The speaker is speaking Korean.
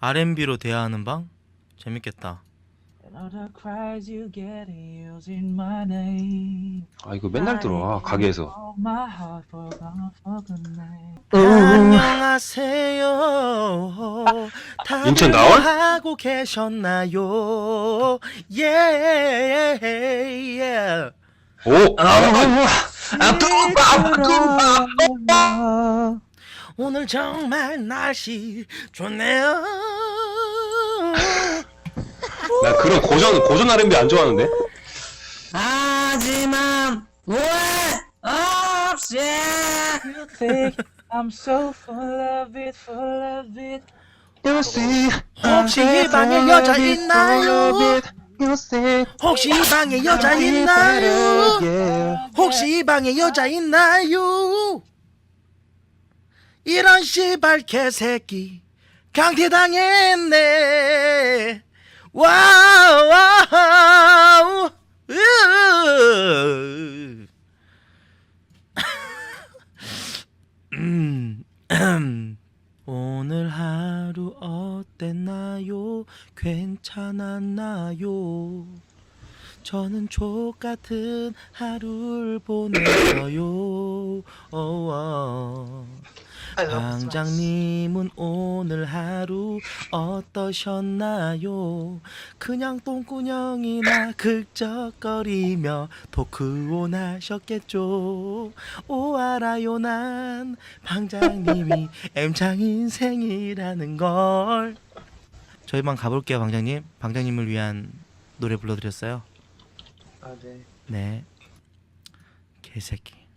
R&B로 대화하는 방? 재밌겠다. And all the cries you get using my name. 아 이거 맨날 들어와 가게에서. 안녕하세요. 인천 나올? 뭐 하고 계셨나요? 예. 예. 오! 오늘 정말 날씨 좋네요. 나 그런 고전 고전 R&B 안 좋아하는데 하지만 왜 없이 You think I'm so full of it, full of it. 혹시 이 방에 여자 있나요? 혹시 이 방에 여자 있나요? 혹시 이 방에 여자 있나요? 이런 씨발 개새끼 강퇴당했네. 와우. 오늘 하루 어땠나요? 괜찮았나요? 저는 족 같은 하루를 보냈어요. 어어. 방장님은 오늘 하루 어떠셨나요? 그냥 똥구녕이나 극적거리며 토크온 하셨겠죠. 오 알아요 난 방장님이 M장 인생이라는 걸. 저희 방 가볼게요 방장님. 방장님을 위한 노래 불러드렸어요. 아, 네. 네. 개새끼.